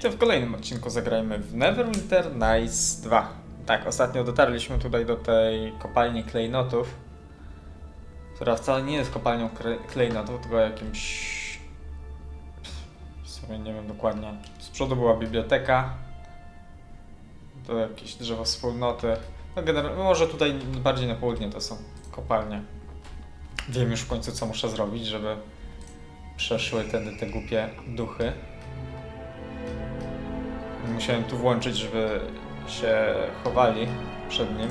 to w kolejnym odcinku zagrajmy w Neverwinter Nights 2. Tak, ostatnio dotarliśmy tutaj do tej kopalni klejnotów, która wcale nie jest kopalnią klejnotów, tylko jakimś... W sumie nie wiem dokładnie. Z przodu była biblioteka, to jakieś drzewo wspólnoty. No generalnie, może tutaj bardziej na południe to są kopalnie. Wiem już w końcu co muszę zrobić, żeby przeszły tędy te głupie duchy. Musiałem tu włączyć, żeby się chowali przed nim.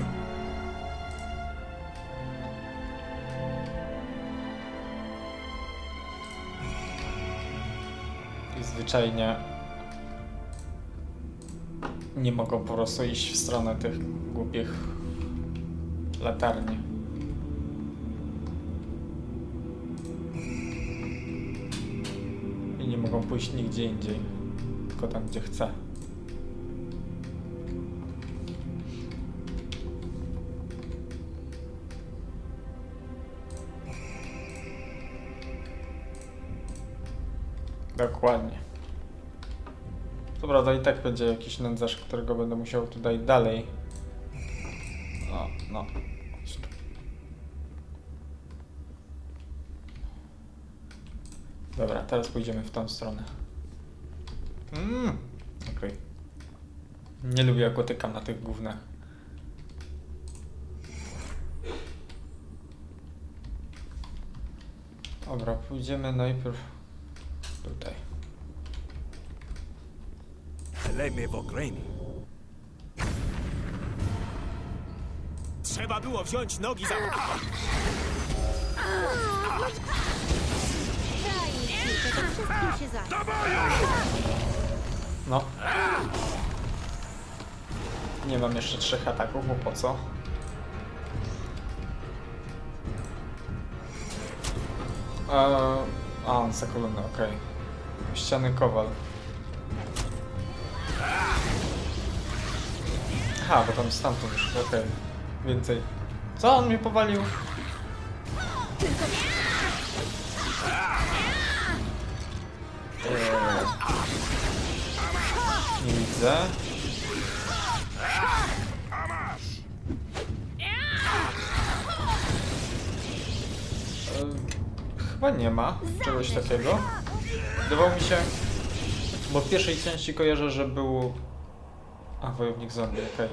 I zwyczajnie nie mogą po prostu iść w stronę tych głupich latarni. I nie mogą pójść nigdzie indziej, tylko tam, gdzie chcę. Dokładnie. Co prawda i tak będzie jakiś nędzarz, którego będę musiał tutaj dalej. O, no. Dobra, teraz pójdziemy w tą stronę. Mmm, okej. Nie lubię jak łotykam na tych gównach. Dobra, pójdziemy najpierw tutaj. Lejmy w Ogrejmi. Trzeba było wziąć nogi za... To wszystkim się zajmę. No. Nie mam jeszcze trzech ataków, bo po co? Eee, a, on za kolumnę, okej. Ściany kowal. Aha, bo tam stamtąd już, okej. Więcej. Co? On mnie powalił? Eee, nie widzę. E, Chyba nie ma czegoś takiego. Wydawało mi się, bo w pierwszej części kojarzę, że był... A, wojownik zombie, okej.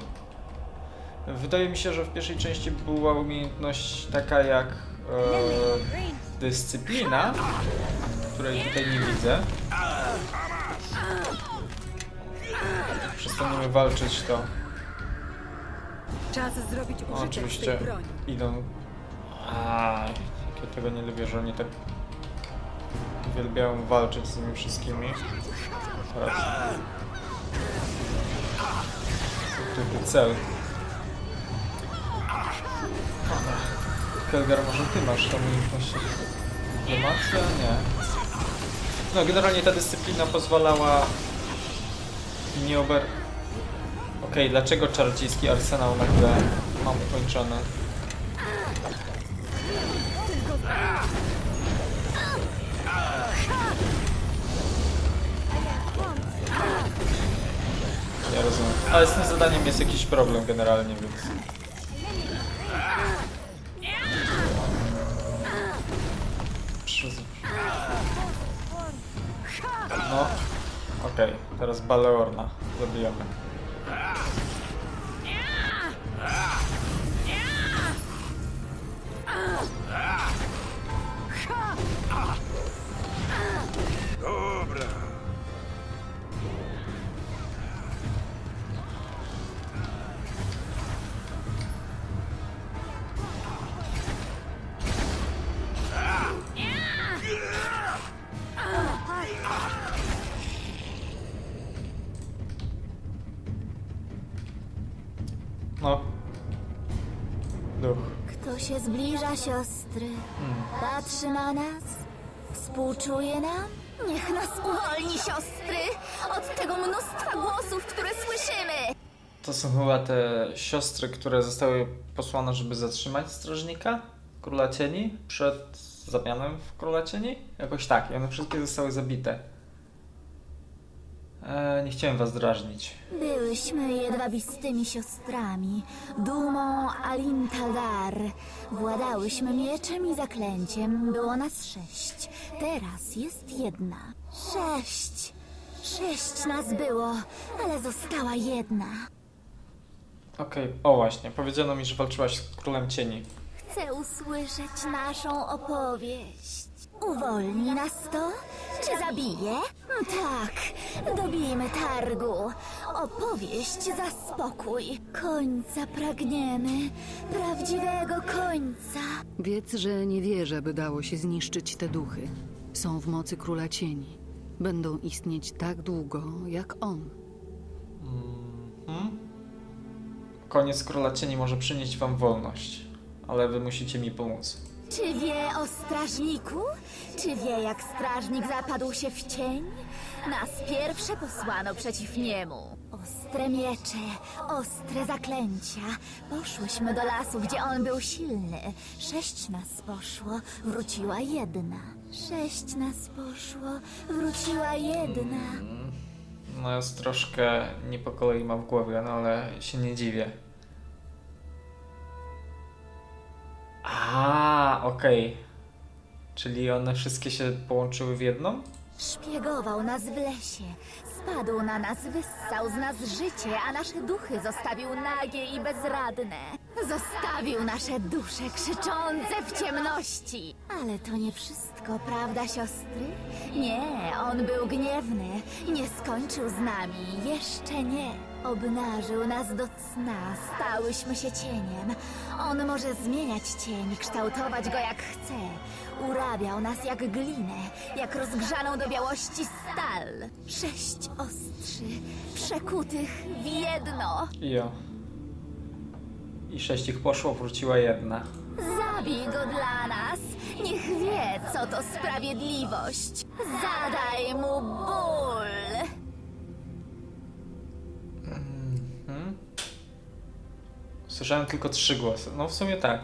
Wydaje mi się, że w pierwszej części była umiejętność taka jak e, dyscyplina, której tutaj nie widzę. Przestaniemy walczyć, to Czas zrobić z oczywiście tej broni. idą. A, jak ja tego nie lubię, że oni tak uwielbiają walczyć z tymi wszystkimi. Teraz. Ukryty cel. Kelgar, może ty masz tą umiejętność dyplomacja? Nie. No, generalnie ta dyscyplina pozwalała nie ober... Okej, dlaczego czarodziejski arsenał nagle mam ukończony? Ja rozumiem. Ale z tym zadaniem jest jakiś problem generalnie, więc... No, okej, teraz Baleorna zabijamy. Dobra. No. Duch. Kto się zbliża, siostry? Patrzy na nas? Współczuje nam? Niech nas uwolni, siostry! Od tego mnóstwa głosów, które słyszymy! To są chyba te siostry, które zostały posłane, żeby zatrzymać strażnika Króla Cieni przed zamianem w Króla Cieni? Jakoś tak, i one wszystkie zostały zabite. E, nie chciałem was drażnić. Byłyśmy jedwabistymi siostrami, dumą Alintadar. Władałyśmy mieczem i zaklęciem, było nas sześć. Teraz jest jedna. Sześć. Sześć nas było, ale została jedna. Okej, o właśnie, powiedziano mi, że walczyłaś z królem cieni. Chcę usłyszeć naszą opowieść. Uwolni nas to? Czy zabije? Mm, Tak, dobijmy targu. Opowieść za spokój. Końca pragniemy. Prawdziwego końca. Wiedz, że nie wierzę, by dało się zniszczyć te duchy. Są w mocy króla cieni. Będą istnieć tak długo, jak on. Koniec króla cieni może przynieść wam wolność, ale wy musicie mi pomóc. Czy wie o strażniku? Czy wie, jak strażnik zapadł się w cień? Nas pierwsze posłano przeciw niemu. Ostre miecze, ostre zaklęcia. Poszłyśmy do lasu, gdzie on był silny. Sześć nas poszło, wróciła jedna. Sześć nas poszło, wróciła jedna. No jest troszkę nie po kolei ma w głowie, no ale się nie dziwię. A, okej. Czyli one wszystkie się połączyły w jedną? Szpiegował nas w lesie. Spadł na nas, wyssał z nas życie, a nasze duchy zostawił nagie i bezradne. Zostawił nasze dusze krzyczące w ciemności. Ale to nie wszystko, prawda, siostry? Nie, on był gniewny. Nie skończył z nami. Jeszcze nie. Obnażył nas do cna, stałyśmy się cieniem. On może zmieniać cień, kształtować go jak chce. Urabiał nas jak glinę, jak rozgrzaną do białości stal. Sześć ostrzy, przekutych w jedno. Jo. I sześć ich poszło, wróciła jedna. Zabij go dla nas, niech wie, co to sprawiedliwość. Zadaj mu ból. Słyszałem tylko trzy głosy. No w sumie tak.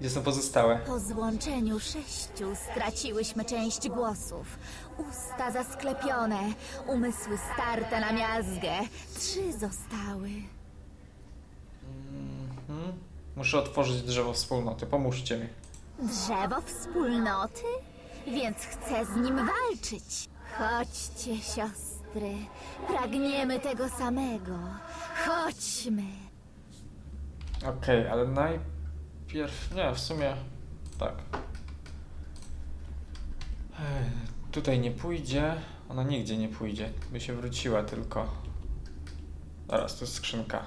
Gdzie są pozostałe? Po złączeniu sześciu straciłyśmy część głosów. Usta zasklepione, umysły starte na miazgę. Trzy zostały. Muszę otworzyć drzewo wspólnoty. Pomóżcie mi. Drzewo wspólnoty? Więc chcę z nim walczyć. Chodźcie, siostry. Pragniemy tego samego. Chodźmy. Okej, ale najpierw... Nie, w sumie... Tak. Ej, Tutaj nie pójdzie. Ona nigdzie nie pójdzie. By się wróciła tylko. Zaraz, tu jest skrzynka.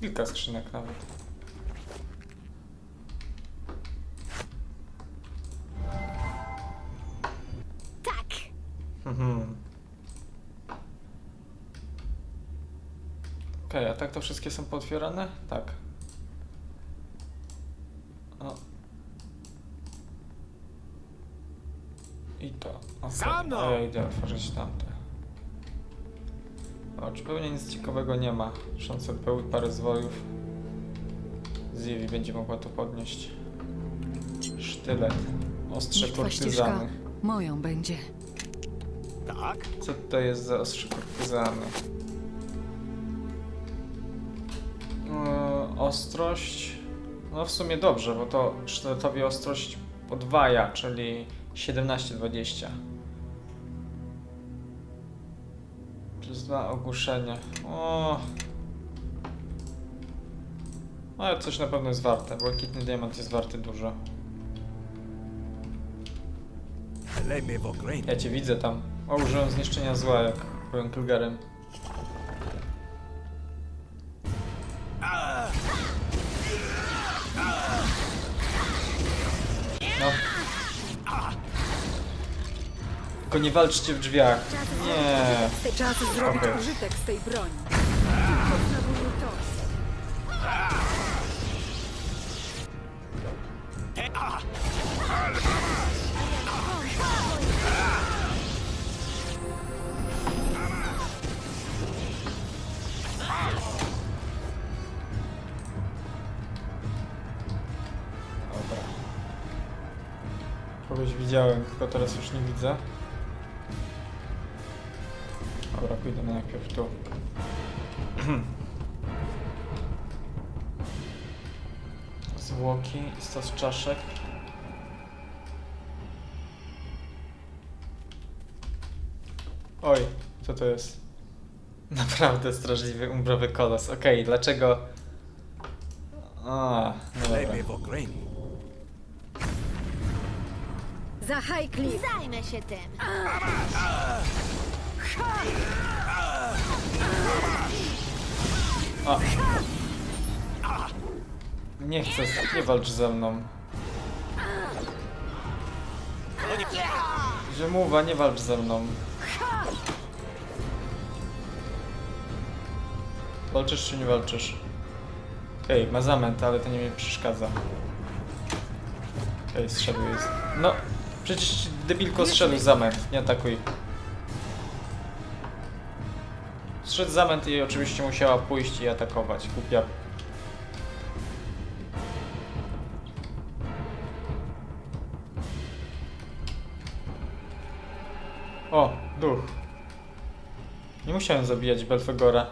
Kilka skrzynek nawet. Tak. Mhm. Okej, a tak to wszystkie są potwierane? Tak. O. I to. Okay. Za mną! A ja idę otworzyć tamte. O, czy pewnie nic ciekawego nie ma. Szanse pełny parę zwojów. Ziewi będzie mogła to podnieść. Sztylet. Ostrze Bitwa ścieżka kurtyzany. moją będzie. Tak? Co to jest za ostrze kurtyzany? Ostrość. No w sumie dobrze, bo to sztyletowi ostrość podwaja, czyli 17-20. Plus dwa ogłuszenie. O. No, Ale coś na pewno jest warte. Błękitny diament jest warty dużo. Ja cię widzę tam. O, użyłem zniszczenia zła, jak byłem Klugerem. Tylko nie walczcie w drzwiach. Nie. Czas zrobić Okej. użytek z tej broni. Tylko znowu to. Dobra. Kogoś widziałem, tylko teraz już nie widzę. Najpierw tu. Zwłoki stos czaszek. Oj, co to jest? Naprawdę straszliwy umbrowy kolos. Okej, dlaczego... A, no dobra. Za! Zajmę się tym! A. Nie chcę, nie walcz ze mną. Ziemuwa, nie walcz ze mną. Walczysz czy nie walczysz? Okej, ma zamęt, ale to nie mi przeszkadza. Okej, zszedł jest. No, przecież debilko zszedł zamęt, nie atakuj. Zszedł zamęt i oczywiście musiała pójść i atakować. Głupia. O, duch. Nie musiałem zabijać Belfegora.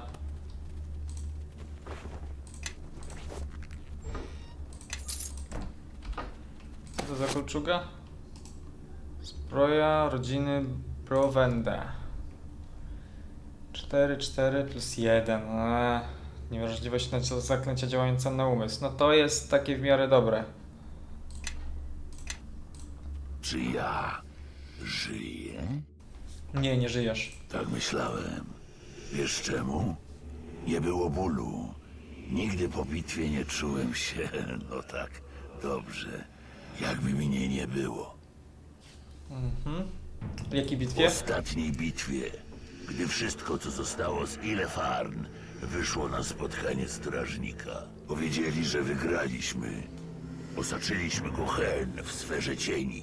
Co to za kolczuga? Zbroja rodziny Provenda. 4, 4 plus 1. Eee, niemożliwość na zaklęcia działające na umysł. No to jest takie w miarę dobre. Czy ja żyję? Nie, nie żyjesz. Tak myślałem. Wiesz czemu? Nie było bólu. Nigdy po bitwie nie czułem się, no tak, dobrze. Jakby mnie nie było. W jakiej W bitwie? ostatniej bitwie, gdy wszystko, co zostało z Ilefarn, wyszło na spotkanie strażnika. Powiedzieli, że wygraliśmy. Osaczyliśmy Kochen w sferze cieni.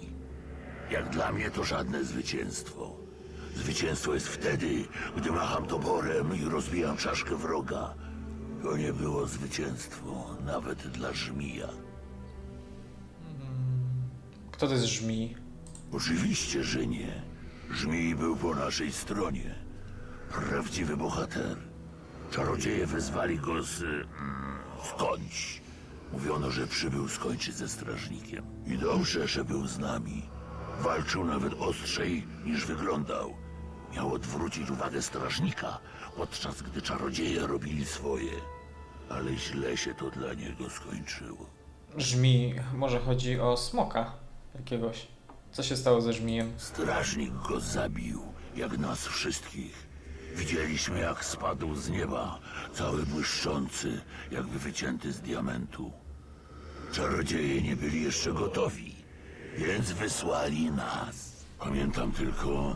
Jak dla mnie to żadne zwycięstwo. Zwycięstwo jest wtedy, gdy macham toporem i rozbijam czaszkę wroga. To nie było zwycięstwo, nawet dla żmija. Kto to jest żmi? Oczywiście, że nie. Żmij był po naszej stronie. Prawdziwy bohater. Czarodzieje wezwali go z... Mm, skądś. Mówiono, że przybył skończyć ze strażnikiem. I dobrze, że był z nami. Walczył nawet ostrzej niż wyglądał. Miał odwrócić uwagę strażnika, podczas gdy czarodzieje robili swoje. Ale źle się to dla niego skończyło. Żmi, może chodzi o smoka jakiegoś. Co się stało ze żmijem? Strażnik go zabił, jak nas wszystkich. Widzieliśmy, jak spadł z nieba, cały błyszczący, jakby wycięty z diamentu. Czarodzieje nie byli jeszcze gotowi, więc wysłali nas. Pamiętam tylko,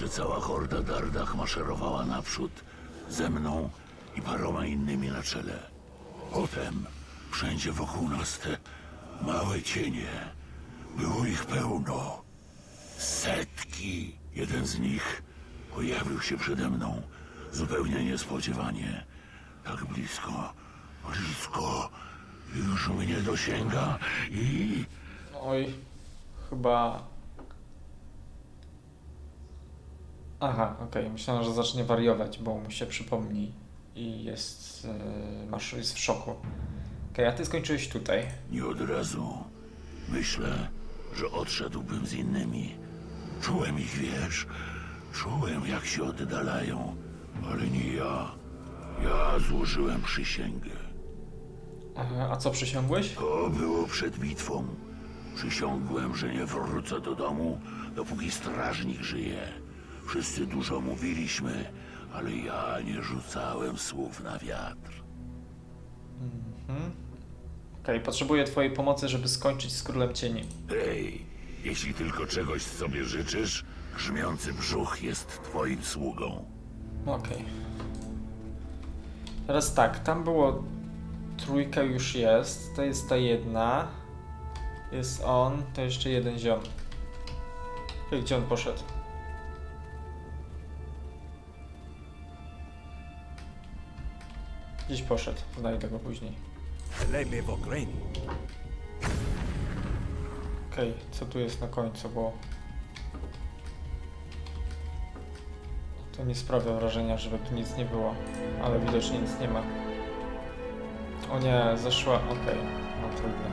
że cała horda Dardach maszerowała naprzód, ze mną i paroma innymi na czele. Potem wszędzie wokół nas te małe cienie. Było ich pełno. Setki. Jeden z nich pojawił się przede mną zupełnie niespodziewanie. Tak blisko, blisko. Już mnie dosięga i... Oj, chyba... Aha, okej, myślałem, że zacznie wariować, bo mu się przypomni i jest, yy, masz, jest w szoku. Okej, a ty skończyłeś tutaj. Nie od razu. Myślę, że odszedłbym z innymi. Czułem ich, wiesz. Czułem, jak się oddalają. Ale nie ja. Ja złożyłem przysięgę. Aha, a co przysiągłeś? To było przed bitwą. Przysiągłem, że nie wrócę do domu, dopóki strażnik żyje. Wszyscy dużo mówiliśmy, ale ja nie rzucałem słów na wiatr. Okej, potrzebuję twojej pomocy, żeby skończyć z Królem Cieni. Hej, jeśli tylko czegoś sobie życzysz, grzmiący brzuch jest twoim sługą. Okej. Teraz tak, tam było... Trójka już jest, to jest ta jedna. Jest on, to jeszcze jeden ziom. Ej, Gdzie on poszedł? Gdzieś poszedł, znajdę go później. Lejmy w Okej, co tu jest na końcu, bo... To nie sprawia wrażenia, żeby tu nic nie było, ale widocznie nic nie ma. O nie, zeszła, okej, no trudno.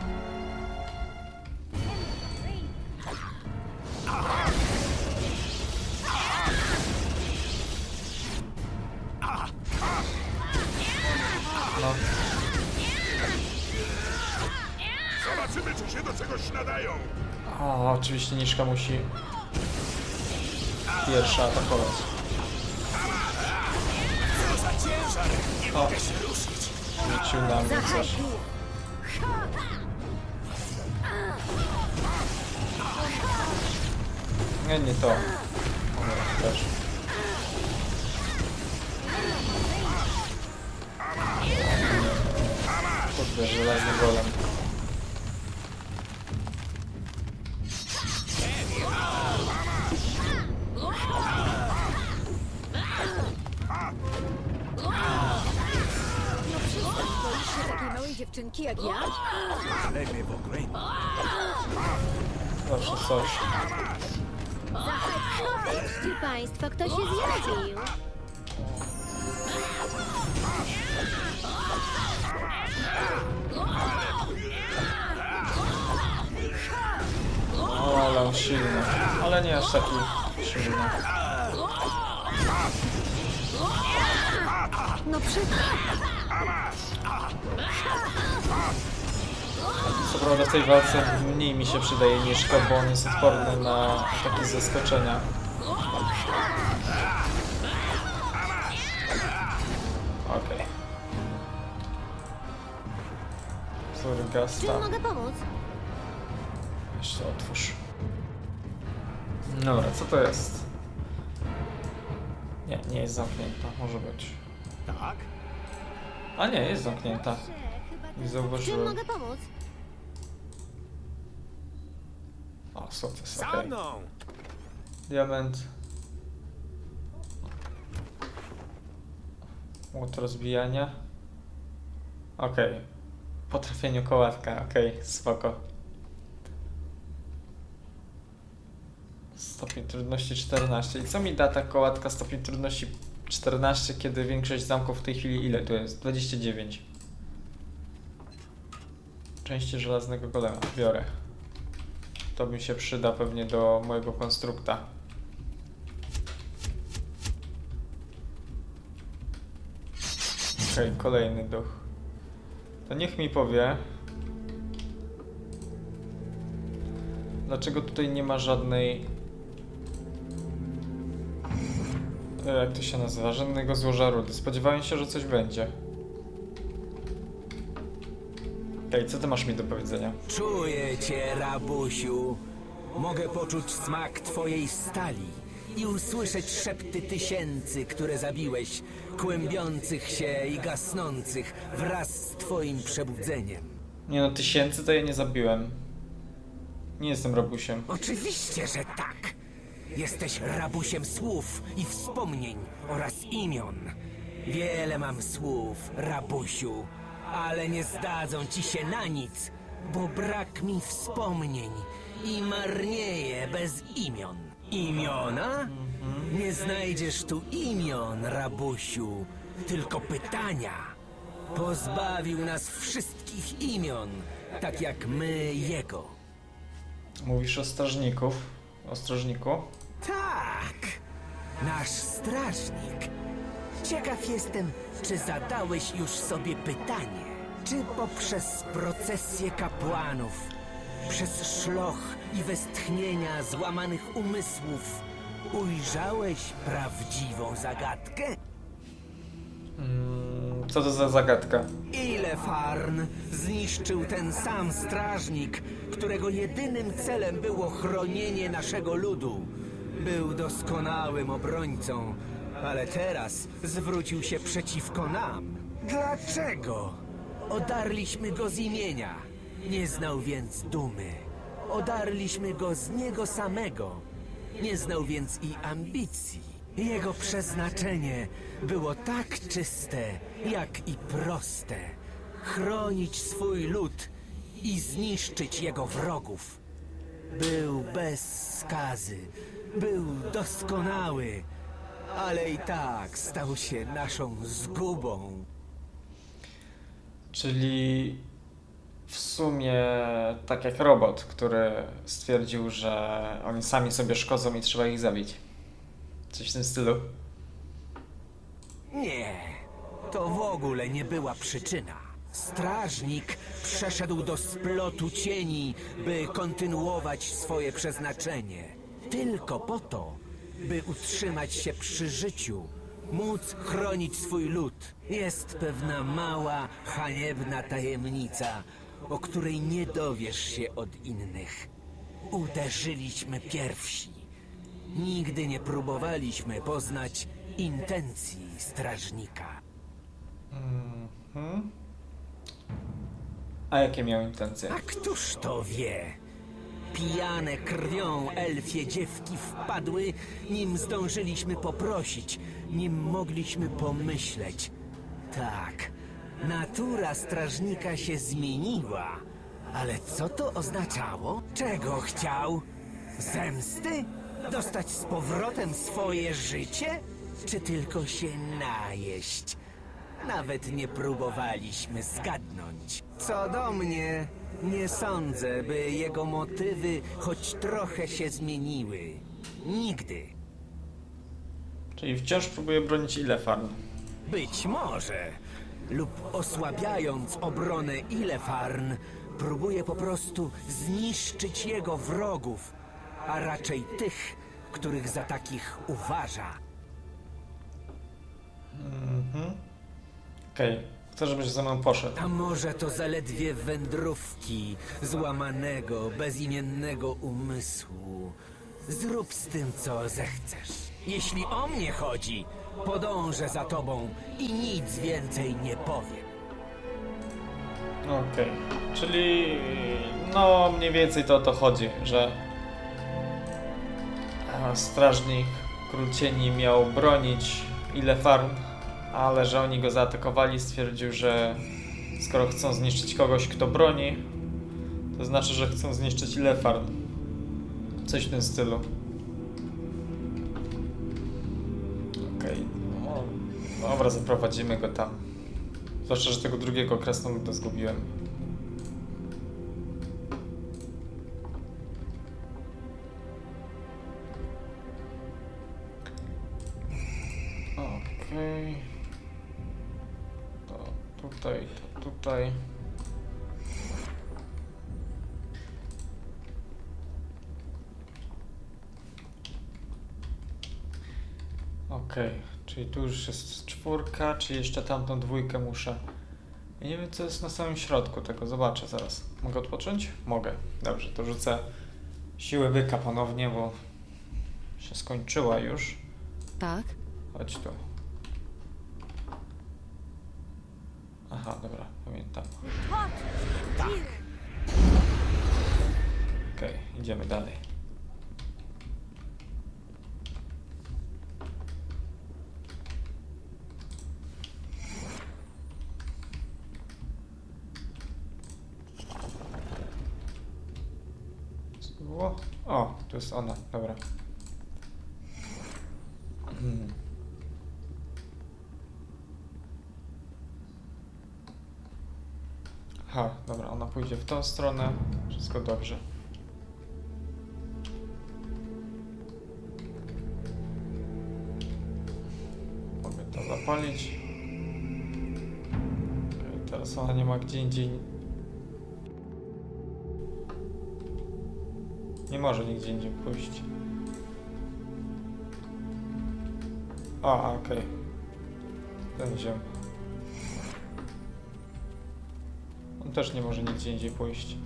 No, oczywiście Niszka musi pierwsza atakować. O. Rzucił na mnie coś. Nie, nie to. Dobra, też. Kurde, żelazny golem. Takiej małej dziewczynki jak ja? Plemię w Ograin. Zawsze coś. Patrzcie państwo, kto się zjawił. O, ale on silny. Ale nie aż taki silny. No przykro. Co prawda w tej walce mniej mi się przydaje niż bo on jest odporny na takie zaskoczenia. Okej. Sorry, Czym Gasta. mogę pomóc? Jeszcze otwórz. Dobra, co to jest? Nie, nie jest zamknięta. Może być. Tak? A nie, jest zamknięta. Nie Czym zauważyłem. mogę pomóc? O, sukces, Za okej. mną! Diament. Łód rozbijania. Okej. Po trafieniu kołatka, okej, spoko. Stopień trudności 14. I co mi da ta kołatka stopień trudności 14, kiedy większość zamków w tej chwili ile tu jest? 29. Części żelaznego golema. Biorę. To mi się przyda pewnie do mojego konstrukta. Okej, kolejny duch. To niech mi powie. Dlaczego tutaj nie ma żadnej. Jak to się nazywa? Żadnego złoża rudy. Spodziewałem się, że coś będzie. Okej, co ty masz mi do powiedzenia? Czuję cię, rabusiu. Mogę poczuć smak twojej stali i usłyszeć szepty tysięcy, które zabiłeś, kłębiących się i gasnących wraz z twoim przebudzeniem. Nie no, tysięcy to ja nie zabiłem. Nie jestem robusiem. Oczywiście, że tak. Jesteś rabusiem słów i wspomnień oraz imion. Wiele mam słów, rabusiu, ale nie zdadzą ci się na nic, bo brak mi wspomnień i marnieję bez imion. Imiona? Nie znajdziesz tu imion, rabusiu, tylko pytania. Pozbawił nas wszystkich imion, tak jak my jego. Mówisz o strażników? O strażniku? Tak, nasz strażnik. Ciekaw jestem, czy zadałeś już sobie pytanie, czy poprzez procesję kapłanów, przez szloch i westchnienia złamanych umysłów ujrzałeś prawdziwą zagadkę? Mm, co to za zagadka? Ile farn zniszczył ten sam strażnik, którego jedynym celem było chronienie naszego ludu? Był doskonałym obrońcą, ale teraz zwrócił się przeciwko nam. Dlaczego? Odarliśmy go z imienia. Nie znał więc dumy. Odarliśmy go z niego samego. Nie znał więc i ambicji. Jego przeznaczenie było tak czyste, jak i proste. Chronić swój lud i zniszczyć jego wrogów. Był bez skazy, był doskonały, ale i tak stał się naszą zgubą. Czyli w sumie tak jak robot, który stwierdził, że oni sami sobie szkodzą i trzeba ich zabić. Coś w tym stylu. Nie, to w ogóle nie była przyczyna. Strażnik przeszedł do splotu cieni, by kontynuować swoje przeznaczenie. Tylko po to, by utrzymać się przy życiu, móc chronić swój lud. Jest pewna mała, haniebna tajemnica, o której nie dowiesz się od innych. Uderzyliśmy pierwsi. Nigdy nie próbowaliśmy poznać intencji strażnika. A jakie miał intencje? A któż to wie? Pijane krwią elfie dziewki wpadły, nim zdążyliśmy poprosić, nim mogliśmy pomyśleć. Tak, natura strażnika się zmieniła. Ale co to oznaczało? Czego chciał? Zemsty? Dostać z powrotem swoje życie? Czy tylko się najeść? Nawet nie próbowaliśmy zgadnąć. Co do mnie, nie sądzę, by jego motywy choć trochę się zmieniły. Nigdy. Czyli wciąż próbuje bronić Ilefarn. Być może. Lub osłabiając obronę Ilefarn, próbuje po prostu zniszczyć jego wrogów, a raczej tych, których za takich uważa. Okej, chcę, żebyś ze mną poszedł. A może to zaledwie wędrówki złamanego, bezimiennego umysłu. Zrób z tym, co zechcesz. Jeśli o mnie chodzi, podążę za tobą i nic więcej nie powiem. Okej, czyli no mniej więcej to o to chodzi, że e, strażnik Król Cieni miał bronić Ilefarn, ale że oni go zaatakowali, stwierdził, że skoro chcą zniszczyć kogoś, kto broni, to znaczy, że chcą zniszczyć Ilefarn. Coś w tym stylu. Okej, no, dobra, zaprowadzimy go tam. Zwłaszcza, że tego drugiego krasnoluda zgubiłem. Tu już jest czwórka, czy jeszcze tamtą dwójkę muszę. Ja nie wiem, co jest na samym środku tego, zobaczę zaraz. Mogę odpocząć? Mogę. Dobrze, to rzucę siłę byka ponownie, bo się skończyła już. Tak? Chodź tu. Aha, dobra, pamiętam. Tak. Okej, idziemy dalej. Co to było? O, tu jest ona, dobra. Hmm. Aha, dobra, ona pójdzie w tą stronę. Wszystko dobrze. Mogę to zapalić. Okej, teraz ona nie ma gdzie indziej. Nie może nigdzie indziej pójść. A, okej. Ten ziem. On też nie może nigdzie indziej pójść.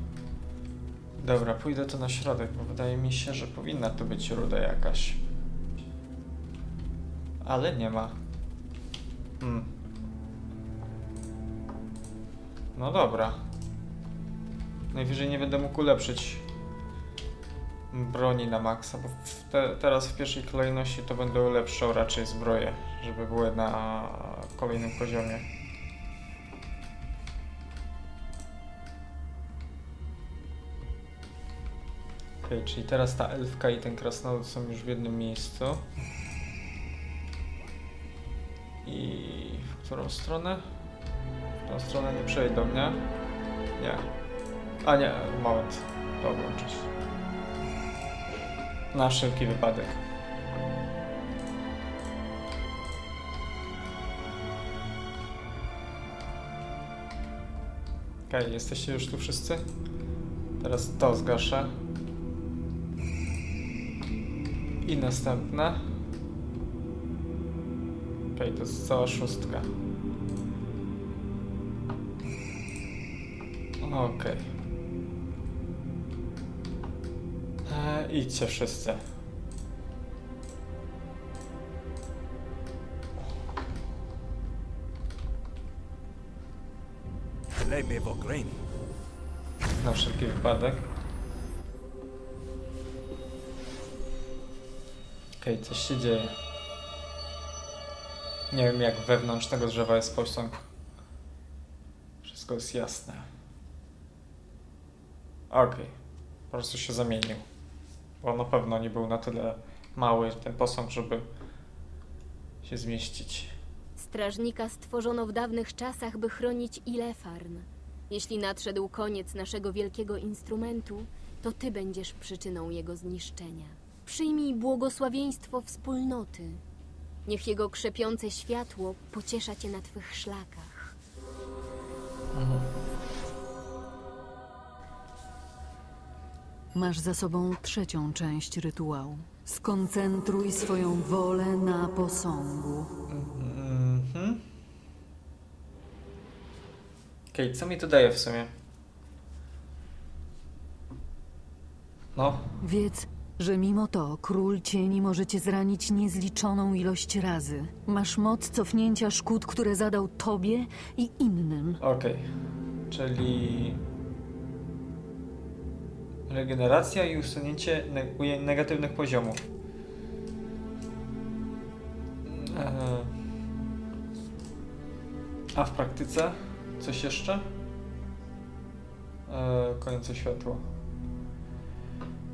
Dobra, pójdę tu na środek, bo wydaje mi się, że powinna tu być ruda jakaś. Ale nie ma. Hmm. No dobra. Najwyżej nie będę mógł ulepszyć broni na maksa, bo te, teraz w pierwszej kolejności to będę ulepszał raczej zbroje, żeby były na kolejnym poziomie. Okej, czyli teraz ta elfka i ten krasnolud są już w jednym miejscu. I w którą stronę? W tą stronę nie przejdą, nie? Nie. A nie, moment. To włączyć. Na wszelki wypadek. Okej, jesteście już tu wszyscy? Teraz to zgaszę. I następne. Okej, to jest cała szóstka. Okej. E, idźcie wszyscy. Chlebie w okręgu. Na wszelki wypadek. Okej, coś się dzieje. Nie wiem jak wewnątrz tego drzewa jest posąg. Wszystko jest jasne. Okej. Po prostu się zamienił. Bo na pewno nie był na tyle mały ten posąg, żeby się zmieścić. Strażnika stworzono w dawnych czasach, by chronić Ilefarn. Jeśli nadszedł koniec naszego wielkiego instrumentu, to ty będziesz przyczyną jego zniszczenia. Przyjmij błogosławieństwo wspólnoty. Niech jego krzepiące światło pociesza cię na twych szlakach. Masz za sobą trzecią część rytuału. Skoncentruj swoją wolę na posągu. Mhm. Okej, co mi to daje w sumie? No, Wiedz, że mimo to król cieni może cię zranić niezliczoną ilość razy. Masz moc cofnięcia szkód, które zadał tobie i innym. okej. Czyli... Regeneracja i usunięcie ne uje- negatywnych poziomów. Eee. A w praktyce? Coś jeszcze? Eee, końce światło.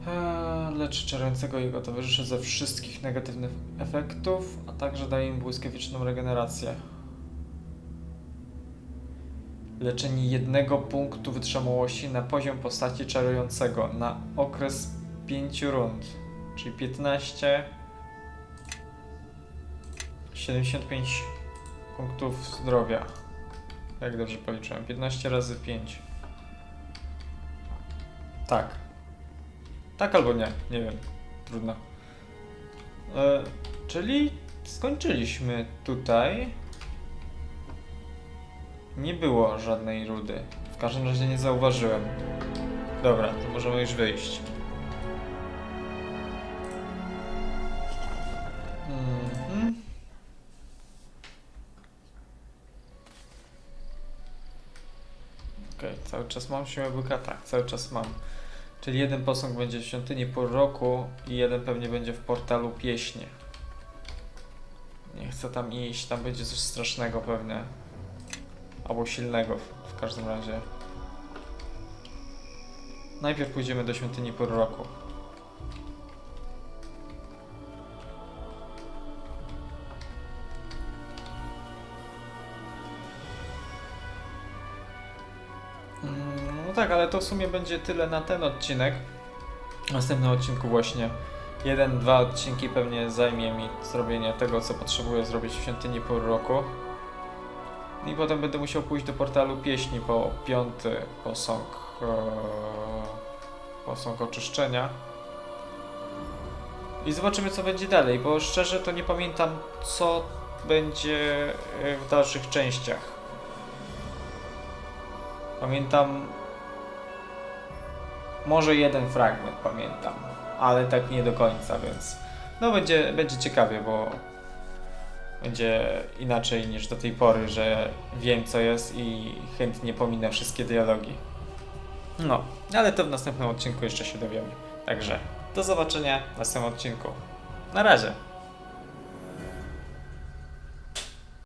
Eee, leczy czarującego jego towarzyszy ze wszystkich negatywnych efektów, a także daje im błyskawiczną regenerację. Leczenie jednego punktu wytrzymałości na poziom postaci czarującego na okres 5 rund, czyli 15 75 punktów zdrowia. Jak dobrze policzyłem? 15 razy 5. Tak. Tak albo nie, nie wiem. Trudno. E, czyli skończyliśmy tutaj. Nie było żadnej rudy. W każdym razie nie zauważyłem. Dobra, to możemy już wyjść. Mhm. Okej, cały czas mam siłę byka? Tak, cały czas mam. Czyli jeden posąg będzie w świątyni pół roku i jeden pewnie będzie w portalu pieśnie. Nie chcę tam iść, tam będzie coś strasznego pewnie. Albo silnego w, każdym razie. Najpierw pójdziemy do świątyni pół roku. Mm, No tak, ale to w sumie będzie tyle na ten odcinek. W następnym odcinku właśnie jeden, dwa odcinki pewnie zajmie mi zrobienie tego, co potrzebuję zrobić w świątyni pół roku. I potem będę musiał pójść do portalu pieśni po piąty posąg, e, posąg oczyszczenia. I zobaczymy, co będzie dalej, bo szczerze to nie pamiętam, co będzie e, w dalszych częściach. Pamiętam. Może jeden fragment pamiętam, ale tak nie do końca, więc. No będzie, będzie ciekawie, bo będzie inaczej niż do tej pory, że wiem co jest i chętnie pominę wszystkie dialogi. No, ale to w następnym odcinku jeszcze się dowiemy. Także do zobaczenia w następnym odcinku. Na razie.